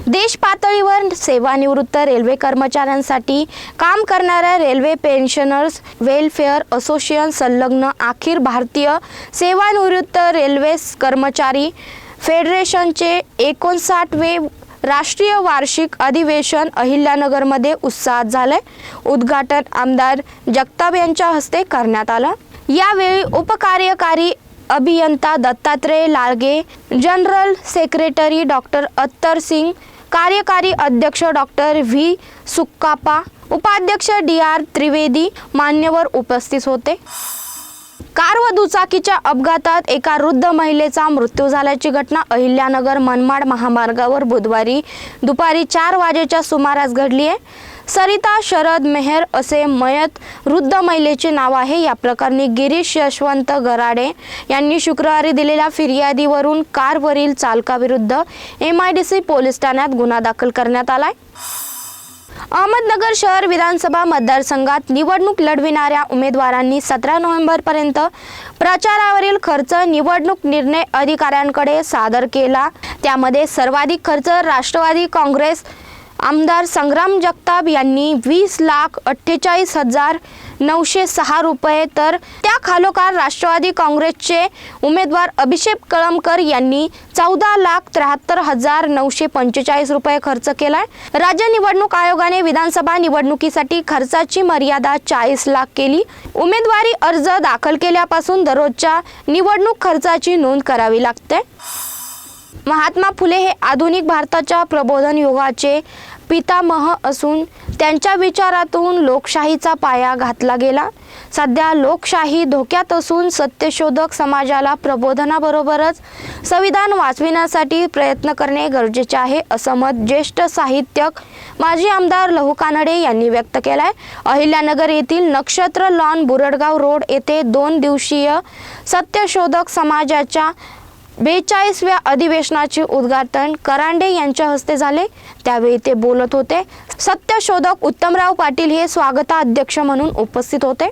देश पातळीवर सेवानिवृत्त रेल्वे कर्मचाऱ्यांसाठी काम करणाऱ्या रेल्वे पेन्शनर्स वेलफेअर असोसिएशन संलग्न अखिल भारतीय सेवानिवृत्त रेल्वे कर्मचारी फेडरेशनचे एकोणसाठवे राष्ट्रीय वार्षिक अधिवेशन अहिल्यानगरमध्ये उत्साहात झालंय. उद्घाटन आमदार जगताप यांच्या हस्ते करण्यात आलं. यावेळी उपकार्यकारी अभियंता Dattatray Lalge general secretary doctor Attar Singh कार्यकारी अध्यक्ष डॉक्टर व्ही सुक्कापा उपाध्यक्ष डी आर त्रिवेदी मान्यवर उपस्थित होते. कार व दुचाकीच्या अपघातात एका वृद्ध महिलेचा मृत्यू झाल्याची घटना अहिल्यानगर मनमाड महामार्गावर बुधवारी दुपारी चार वाजेच्या सुमारास घडली आहे. सरिता शरद मेहर असे मयत वृद्ध महिलेचे नाव आहे. या प्रकरणी गिरीश यशवंत गराडे यांनी शुक्रवारी दिलेल्या फिर्यादीवरून कारवरील चालकाविरुद्ध M I D C police ठाण्यात गुन्हा दाखल करण्यात आलाय. अहमदनगर शहर विधानसभा मतदारसंघात निवडणूक लढविणाऱ्या उमेदवारांनी सतरा नोव्हेंबरपर्यंत प्रचारावरील खर्च निवडणूक निर्णय अधिकाऱ्यांकडे सादर केला. त्यामध्ये सर्वाधिक खर्च राष्ट्रवादी काँग्रेस आमदार संग्राम जगताप यांनी वीस लाख अठ्ठेचाळीस हजार नऊशे सहा रुपये तर त्या खालोखाल राष्ट्रवादी काँग्रेसचे उमेदवार अभिषेक कळमकर यांनी चौदा लाख त्र्याहत्तर हजार नऊशे पंचेचाळीस रुपये खर्च केला आहे राज्य निवडणूक आयोगाने विधानसभा निवडणुकीसाठी खर्चाची मर्यादा चाळीस लाख केली. उमेदवारी अर्ज दाखल केल्यापासून दररोजच्या निवडणूक खर्चाची नोंद करावी लागते. महात्मा फुले हे आधुनिक भारताच्या प्रबोधन युगाचे पितामह असून त्यांच्या विचारातून लोकशाहीचा पाया घातला गेला. सध्या लोकशाही धोक्यात असून सत्यशोधक समाजाला प्रबोधनाबरोबरच संविधान वाचविण्यासाठी प्रयत्न करणे गरजेचे आहे असं मत ज्येष्ठ साहित्यक माजी आमदार लहू कानडे यांनी व्यक्त केलंय. अहिल्यानगर येथील नक्षत्र लॉन बुरडगाव रोड येथे दोन दिवसीय सत्यशोधक समाजाच्या बेचाळीसव्या अधिवेशनाचे उद्घाटन करांडे यांच्या हस्ते झाले. त्यावेळी ते बोलत होते. सत्यशोधक उत्तमराव पाटील हे स्वागताध्यक्ष म्हणून उपस्थित होते.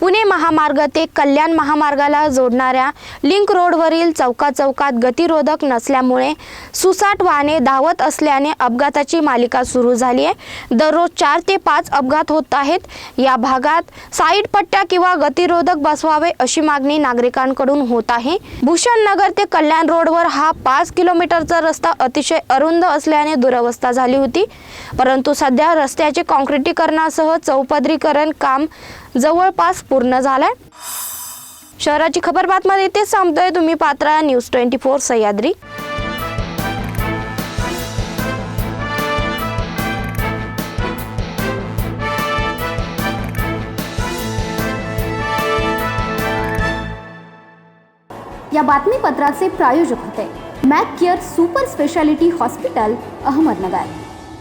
पुणे महामार्ग ते कल्याण महामार्गाला जोडणाऱ्या लिंक रोडवरील चौका चौकात गतिरोधक नसल्यामुळे सुसाट वाहने धावत असल्याने अपघाताची मालिका सुरू झाली आहे. दररोज चार ते पाच अपघात होत आहेत. या भागात साईड पट्ट्या किंवा गतिरोधक बसवावे अशी मागणी नागरिकांकडून होत आहे. भूषण नगर ते कल्याण रोडवर हा पाच किलोमीटरचा रस्ता अतिशय अरुंद असल्याने दुरवस्था झाली होती. परंतु सध्या रस्त्याचे कॉन्क्रिटीकरणासह चौपदरीकरण काम जवळपास पूर्ण झालाय. शहराची खबर बातमध्ये इथेच सांगतोय तुम्ही पात्रा न्यूज ट्वेंटी फोर सह्याद्री. या बातमीपत्राचे प्रायोजक होते. Mac care super speciality hospital Ahmednagar.